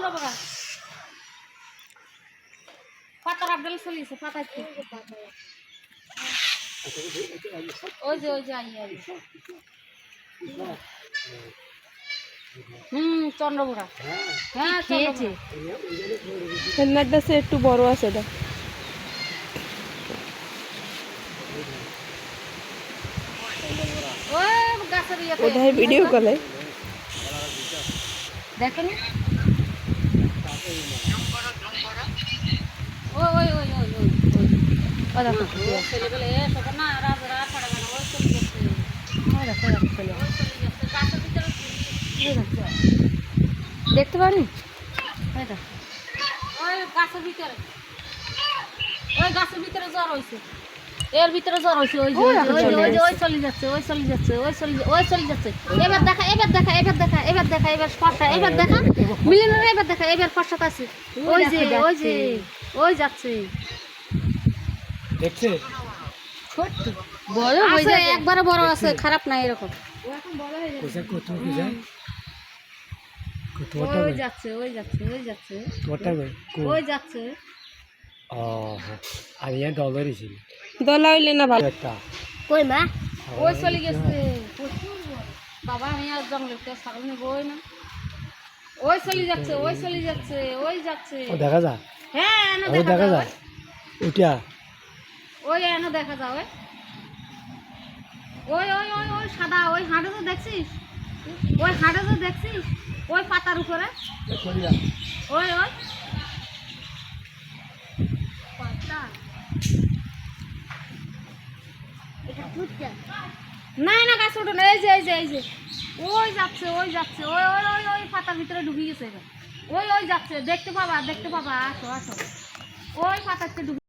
চন্দ্রপাড়া পাতার আপডেল চলিছে পাতা কি? ওই যে ওই যে আই আই। হুম চন্দ্রপুরা। হ্যাঁ খেয়েছে? হেলমেটটা সে একটু বড় আছে এটা। ওই গাছের ইয়েতে। ওটাই ভিডিও কলে দেখেন? দেখতে পারি গাছের ভিতরে ওই গাছের ভিতরে জ্বর হয়েছে এর ভিতরে জ্বর হয়েছে ওই যে ওই যে, ওই যে ওই চলে যাচ্ছে ওই চলে যাচ্ছে ওই চলে ওই চলে যাচ্ছে। এবার দেখা এবার দেখা এবার দেখা এবার দেখা এবার ফর্সা এবার দেখা। মিলিনের এবার দেখা এবার ফর্সাতে আছে ওই যে ওই যে ওই যাচ্ছে। দেখছে? ছোট্ট। বড় আছে একবারে বড় আছে খারাপ না এরকম। কত ওই যাচ্ছে ওই যাচ্ছে ওই যাচ্ছে। ওই যাচ্ছে। ও আর ইয়ে ডলারই ছিল। দলা হইলে না ভালো। একটা। কই মা? ওই চলে গেছে। বাবা আমি আর জঙ্গলের কে ছাগল নেব ওই না। ওই চলে যাচ্ছে ওই চলে যাচ্ছে ওই যাচ্ছে। ও দেখা যায় হ্যাঁ এনে দেখা যায় যায় ওই। এনে দেখা যাও ওই। ওই ওই ওই সাদা ওই হাঁটে তো দেখছিস? ওই হাঁটে তো দেখছিস? ওই পাতার উপরে। ওই ওই পাতা না না, গাছ ওঠো না। এই যে এই যে এই যে। ওই যাচ্ছে ওই যাচ্ছে, ওই ওই ওই ওই পাতার ভিতরে ঢুকে গেছে ওই ওই যাচ্ছে। দেখতে পাবা দেখতে পাবা। আসো আসো। ওই পাতাতে ঢুকে